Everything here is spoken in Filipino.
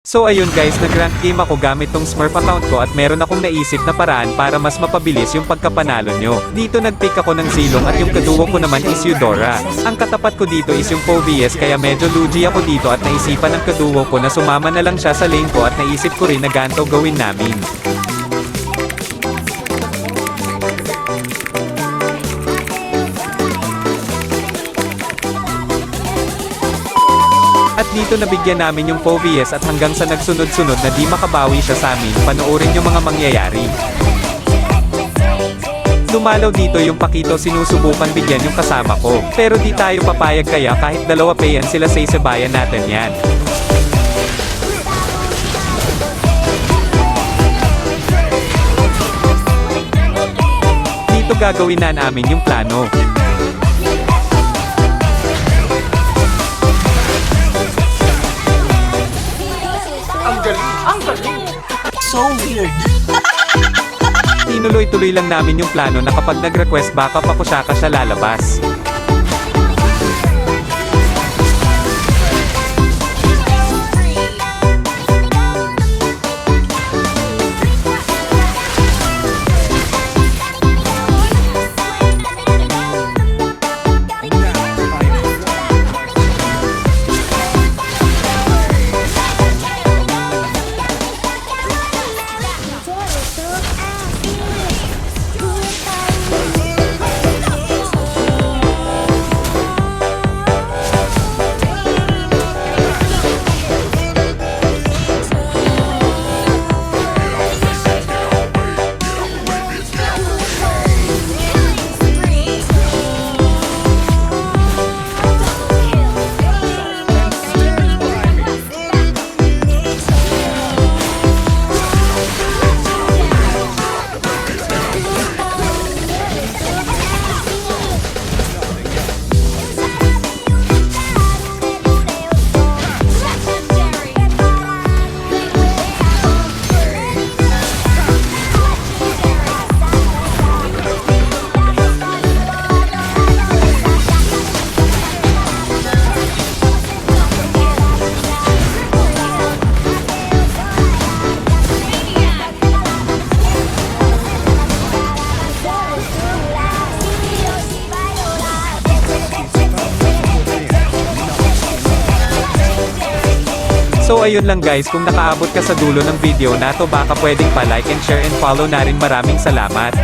So ayun guys, nag-rank game ako gamit tong Smurf account ko at meron akong naisip na paraan para mas mapabilis yung pagkapanalo nyo. Dito nag-pick ako ng silong at yung kaduwa ko naman is Eudora. Ang katapat ko dito is yung Povies kaya medyo lugi ako dito at naisipan ng kaduwa ko na sumama na lang siya sa lane ko at naisip ko rin na ganto gawin namin. At dito nabigyan namin yung Povies at hanggang sa nagsunod-sunod na di makabawi siya sa amin, panoorin yung mga mangyayari. Dumalaw dito yung Pakito sinusubukan bigyan yung kasama ko. Pero di tayo papayag kaya kahit dalawa pa yan sila sa isabayan natin yan. Dito gagawin na namin yung plano. So weird. Tinuloy-tuloy lang namin yung plano na kapag nag-request backup ako siya ka siya lalabas. So ayun lang guys, kung nakaabot ka sa dulo ng video na to baka pwedeng pa like and share and follow na rin maraming salamat.